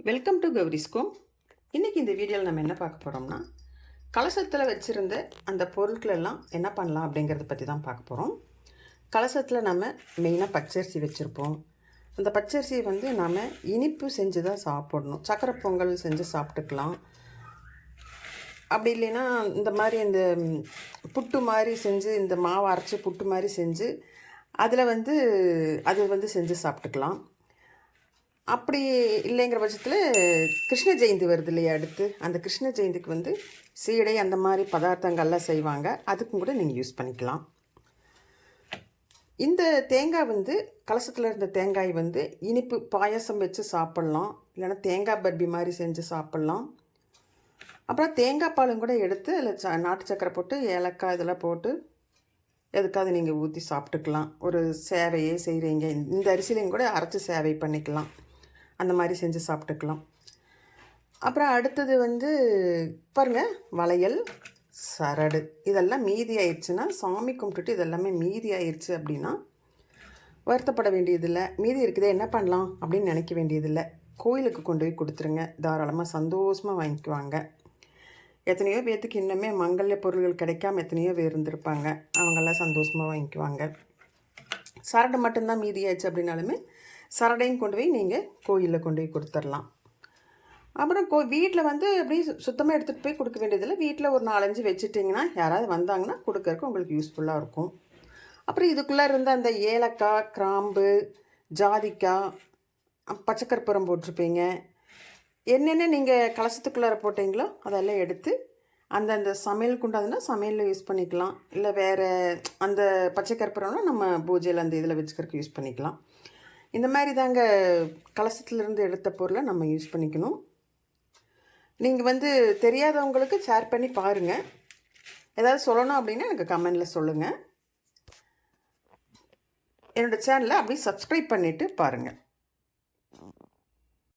Welcome to கௌரிஸ்கோம் இன்றைக்கி இந்த வீடியோவில் நம்ம என்ன பார்க்க போகிறோம்னா கலசத்தில் வச்சுருந்த அந்த பொருட்கள் எல்லாம் என்ன பண்ணலாம் அப்படிங்கிறத பற்றி தான் பார்க்க போகிறோம் கலசத்தில் நம்ம மெயினாக பச்சரிசி வச்சுருப்போம். அந்த பச்சரிசியை வந்து நாம் இனிப்பு செஞ்சு தான் சாப்பிடணும். சக்கரை பொங்கல் செஞ்சு சாப்பிட்டுக்கலாம். அப்படி இல்லைன்னா இந்த மாதிரி இந்த புட்டு மாதிரி செஞ்சு இந்த மாவு அரைச்சி புட்டு மாதிரி செஞ்சு அதில் வந்து அது வந்து செஞ்சு சாப்பிட்டுக்கலாம். அப்படி இல்லைங்கிற பட்சத்தில் கிருஷ்ண ஜெயந்தி வருது இல்லையா அடுத்து? அந்த கிருஷ்ண ஜெயந்திக்கு வந்து சீடை அந்த மாதிரி பதார்த்தங்கள்லாம் செய்வாங்க. அதுக்கும் கூட நீங்கள் யூஸ் பண்ணிக்கலாம். இந்த தேங்காய் வந்து கலசத்தில் இருந்த தேங்காய் வந்து இனிப்பு பாயாசம் வச்சு சாப்பிட்லாம். இல்லைன்னா தேங்காய் பர்பி மாதிரி செஞ்சு சாப்பிட்லாம். அப்புறம் தேங்காய் பாலும் கூட எடுத்து அதில் ச நாட்டு சக்கரை போட்டு ஏலக்காய் இதெல்லாம் போட்டு எதுக்காவது நீங்கள் ஊற்றி சாப்பிட்டுக்கலாம். ஒரு சேவையே செய்கிறீங்க இந்த அரிசிலையும் கூட அரைச்சி சேவை பண்ணிக்கலாம். அந்த மாதிரி செஞ்சு சாப்பிட்டுக்கலாம். அப்புறம் அடுத்தது வந்து பாருங்கள் வளையல் சரடு. இதெல்லாம் மீதி ஆயிடுச்சுன்னா சாமி கும்பிட்டுட்டு இதெல்லாமே மீதி ஆயிடுச்சு அப்படின்னா வருத்தப்பட வேண்டியதில்லை. மீதி இருக்குதே என்ன பண்ணலாம் அப்படின்னு நினைக்க வேண்டியதில்லை. கோயிலுக்கு கொண்டு போய் கொடுத்துருங்க. தாராளமாக சந்தோஷமாக வாங்கிக்குவாங்க. எத்தனையோ பேர்த்துக்கு இன்னுமே மங்கல்ய பொருள்கள் கிடைக்காம எத்தனையோ பேர் இருந்திருப்பாங்க. அவங்கெல்லாம் சந்தோஷமாக வாங்கிக்குவாங்க. சரடு மட்டும்தான் மீதியாச்சு அப்படின்னாலுமே சரடையும் கொண்டு போய் நீங்கள் கோயிலில் கொண்டு போய் கொடுத்துடலாம். அப்புறம் கோ வீட்டில் வந்து அப்படி சுத்தமாக எடுத்துகிட்டு போய் கொடுக்க வேண்டியதில்லை. வீட்டில் ஒரு நாலஞ்சு வச்சுட்டிங்கன்னா யாராவது வந்தாங்கன்னா கொடுக்கறக்கு உங்களுக்கு யூஸ்ஃபுல்லாக இருக்கும். அப்புறம் இதுக்குள்ளே இருந்த அந்த ஏலக்காய் கிராம்பு ஜாதிக்காய் பச்சைக்கற்பூரம் போட்டிருப்பீங்க. என்னென்ன நீங்கள் கலசத்துக்குள்ளார போட்டிங்களோ அதெல்லாம் எடுத்து அந்தந்த சமையல் குண்டாதுன்னா சமையலில் யூஸ் பண்ணிக்கலாம். இல்லை வேறு அந்த பச்சை கற்பூரம்னா நம்ம பூஜையில் அந்த இதில் வச்சுக்கிறதுக்கு யூஸ் பண்ணிக்கலாம். இந்த மாதிரி தாங்க கலசத்துலேருந்து எடுத்த பொருளை நம்ம யூஸ் பண்ணிக்கணும். நீங்கள் வந்து தெரியாதவங்களுக்கு ஷேர் பண்ணி பாருங்கள் ஏதாவது சொல்லணும் அப்படின்னா எனக்கு கமெண்டில் சொல்லுங்கள் என்னோடய சேனலை அப்படியே சப்ஸ்கிரைப் பண்ணிவிட்டு பாருங்கள்